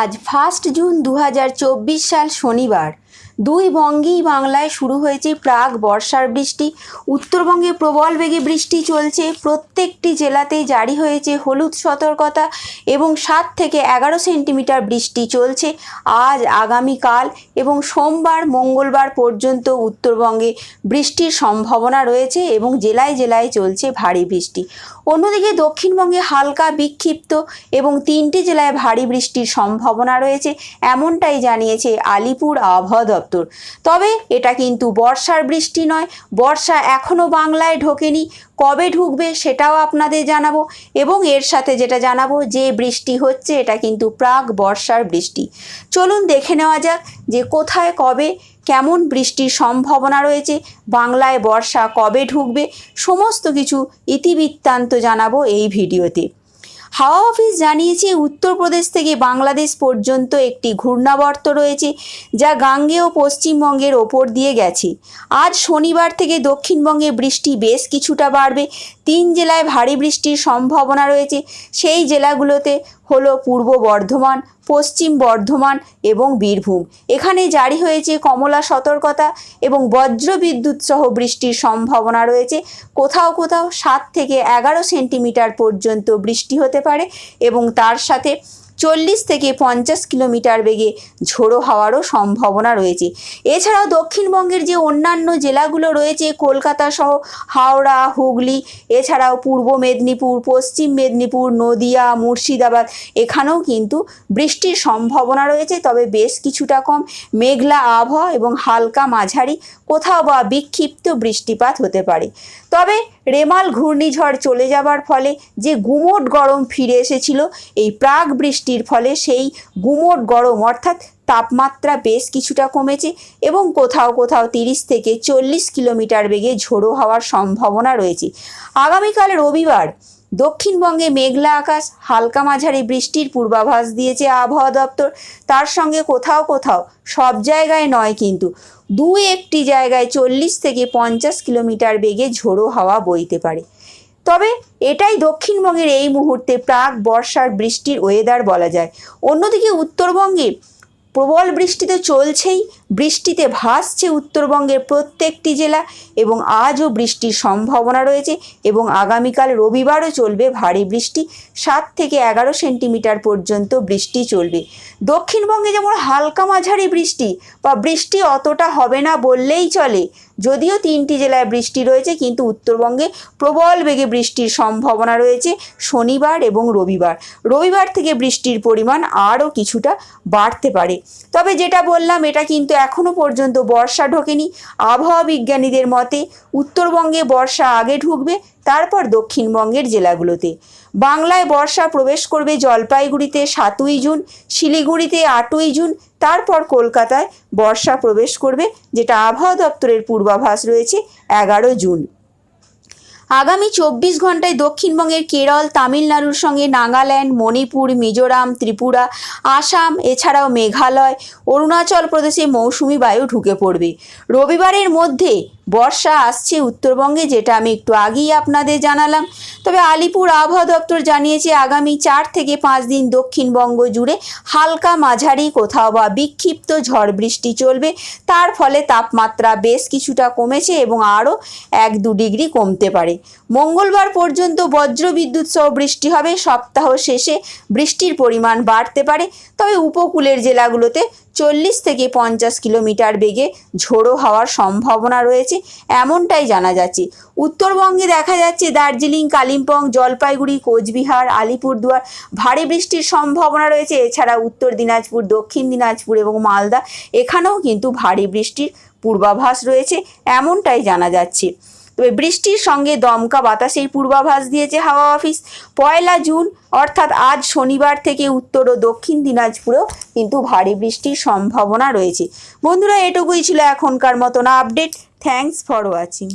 আজ first June দু হাজার চব্বিশ সাল শনিবার। দুই বঙ্গেই বাংলায় শুরু হয়েছে প্রাক বর্ষার বৃষ্টি। উত্তরবঙ্গে প্রবল বেগে বৃষ্টি চলছে। প্রত্যেকটি জেলাতেই জারি হয়েছে হলুদ সতর্কতা এবং সাত থেকে এগারো সেন্টিমিটার বৃষ্টি চলছে আজ, আগামীকাল এবং সোমবার, মঙ্গলবার পর্যন্ত উত্তরবঙ্গে বৃষ্টির সম্ভাবনা রয়েছে এবং জেলায় জেলায় চলছে ভারী বৃষ্টি। অন্যদিকে দক্ষিণবঙ্গে হালকা বিক্ষিপ্ত এবং তিনটি জেলায় ভারী বৃষ্টির সম্ভাবনা রয়েছে, এমনটাই জানিয়েছে আলিপুর আবহাওয়া দপ্তর তবে এটা কিন্তু বর্ষার বৃষ্টি নয়, বর্ষা এখনও বাংলায় ঢোকেনি। কবে ঢুকবে সেটাও আপনাদের জানাব। এবং এর সাথে যেটা জানাব, যে বৃষ্টি হচ্ছে, এটা কিন্তু প্রাক বর্ষার বৃষ্টি। চলুন দেখে নেওয়া যাক যে কোথায় কবে কেমন বৃষ্টির সম্ভাবনা রয়েছে, বাংলায় বর্ষা কবে ঢুকবে, সমস্ত কিছু ইতিবৃত্তান্ত জানাব এই ভিডিওতে। হাওয়া অফিস জানিয়েছে উত্তরপ্রদেশ থেকে বাংলাদেশ পর্যন্ত একটি ঘূর্ণাবর্ত রয়েছে যা গাঙ্গে ও পশ্চিমবঙ্গের ওপর দিয়ে গেছে। আজ শনিবার থেকে দক্ষিণবঙ্গে বৃষ্টি বেশ কিছুটা বাড়বে। তিন জেলায় ভারী বৃষ্টির সম্ভাবনা রয়েছে। সেই জেলাগুলোতে হলো পূর্ব বর্ধমান, পশ্চিম বর্ধমান এবং বীরভূম। এখানে জারি হয়েছে কমলা সতর্কতা এবং বজ্রবিদ্যুৎ সহ বৃষ্টির সম্ভাবনা রয়েছে। কোথাও কোথাও সাত থেকে এগারো সেন্টিমিটার পর্যন্ত বৃষ্টি হতে পারে এবং তার সাথে চল্লিশ থেকে পঞ্চাশ কিলোমিটার বেগে ঝোড়ো হওয়ারও সম্ভাবনা রয়েছে। এছাড়াও দক্ষিণবঙ্গের যে অন্যান্য জেলাগুলো রয়েছে, কলকাতা সহ হাওড়া, হুগলি, এছাড়াও পূর্ব মেদিনীপুর, পশ্চিম মেদিনীপুর, নদিয়া, মুর্শিদাবাদ, এখানেও কিন্তু বৃষ্টির সম্ভাবনা রয়েছে, তবে বেশ কিছুটা কম। মেঘলা আবহাওয়া এবং হালকা মাঝারি, কোথাও বা বিক্ষিপ্ত বৃষ্টিপাত হতে পারে। তবে রেমাল ঘূর্ণিঝড় চলে যাবার ফলে যে গুমোট গরম ফিরে এসেছিল, এই প্রাক বৃষ্টির ফলে সেই গুমোট গরম, অর্থাৎ তাপমাত্রা বেশ কিছুটা কমেছে এবং কোথাও কোথাও তিরিশ থেকে চল্লিশ কিলোমিটার বেগে ঝোড়ো হওয়ার সম্ভাবনা রয়েছে। আগামীকাল রবিবার দক্ষিণবঙ্গে মেঘলা আকাশ, হালকা মাঝারি বৃষ্টির পূর্বাভাস দিয়েছে আবহাওয়া দপ্তর। তার সঙ্গে কোথাও কোথাও সব জায়গায় নয় কিন্তু দু একটি জায়গায় চল্লিশ থেকে পঞ্চাশ কিলোমিটার বেগে ঝোড়ো হাওয়া বইতে পারে। তবে এটাই দক্ষিণবঙ্গের এই মুহূর্তে প্রাক বর্ষার বৃষ্টির ওয়েদার বলা যায়। অন্যদিকে উত্তরবঙ্গে প্রবল বৃষ্টি তো চলছেই, বৃষ্টিতে ভাসছে উত্তরবঙ্গের প্রত্যেকটি জেলা এবং আজও বৃষ্টির সম্ভাবনা রয়েছে এবং আগামীকাল রবিবারও চলবে ভারী বৃষ্টি। সাত থেকে এগারো সেন্টিমিটার পর্যন্ত বৃষ্টি চলবে। দক্ষিণবঙ্গে যেমন হালকা মাঝারি বৃষ্টি, বা বৃষ্টি অতটা হবে না বললেই চলে যদিও তিনটি জেলায় বৃষ্টি রয়েছে, কিন্তু উত্তরবঙ্গে প্রবল বেগে বৃষ্টির সম্ভাবনা রয়েছে শনিবার এবং রবিবার। রবিবার থেকে বৃষ্টির পরিমাণ আরও কিছুটা বাড়তে পারে। তবে যেটা বললাম, এটা কিন্তু এখনও পর্যন্ত বর্ষা ঢোকেনি। আবহাওয়া বিজ্ঞানীদের মতে, উত্তরবঙ্গে বর্ষা আগে ঢুকবে তারপর দক্ষিণবঙ্গের জেলাগুলোতে। বাংলায় বর্ষা প্রবেশ করবে জলপাইগুড়িতে সাতই জুন, শিলিগুড়িতে আটই জুন, তারপর কলকাতায় বর্ষা প্রবেশ করবে, যেটা আবহাওয়া দপ্তরের পূর্বাভাস রয়েছে এগারো জুন। আগামী চব্বিশ ঘন্টায় দক্ষিণবঙ্গের কেরল, তামিলনাড়ুর সঙ্গে নাগাল্যান্ড, মণিপুর, মিজোরাম, ত্রিপুরা, আসাম, এছাড়াও মেঘালয়, অরুণাচল প্রদেশে মৌসুমি বায়ু ঢুকে পড়বে। রবিবারের মধ্যে বর্ষা আসছে উত্তরবঙ্গে, যেটা আমি একটু আগেই আপনাদের জানালাম। তবে আলিপুর আবহাওয়া দপ্তর জানিয়েছে, আগামী চার থেকে পাঁচ দিন দক্ষিণবঙ্গ জুড়ে হালকা মাঝারি কোথাও বা বিক্ষিপ্ত ঝড় বৃষ্টি চলবে। তার ফলে তাপমাত্রা বেশ কিছুটা কমেছে এবং আরও এক দু ডিগ্রি কমতে পারে। মঙ্গলবার পর্যন্ত বজ্র বিদ্যুৎ সহ বৃষ্টি হবে। সপ্তাহ শেষে বৃষ্টির পরিমাণ বাড়তে পারে। তবে উপকূলের জেলাগুলোতে চল্লিশ থেকে পঞ্চাশ কিলোমিটার বেগে ঝোড়ো হওয়ার সম্ভাবনা রয়েছে, এমনটাই জানা যাচ্ছে। উত্তরবঙ্গে দেখা যাচ্ছে দার্জিলিং, কালিম্পং, জলপাইগুড়ি, কোচবিহার, আলিপুরদুয়ার, ভারী বৃষ্টির সম্ভাবনা রয়েছে। এছাড়া উত্তর দিনাজপুর, দক্ষিণ দিনাজপুর এবং মালদা, এখানেও কিন্তু ভারী বৃষ্টির পূর্বাভাস রয়েছে, এমনটাই জানা যাচ্ছে। তবে বৃষ্টির সঙ্গে দমকা বাতাসের পূর্বাভাস দিয়েছে হাওয়া অফিস। পয়লা জুন, অর্থাৎ আজ শনিবার থেকে উত্তর ও দক্ষিণ দিনাজপুরেও কিন্তু ভারী বৃষ্টির সম্ভাবনা রয়েছে। বন্ধুরা, এটুকুই ছিল এখনকার মতন আপডেট। Thanks for watching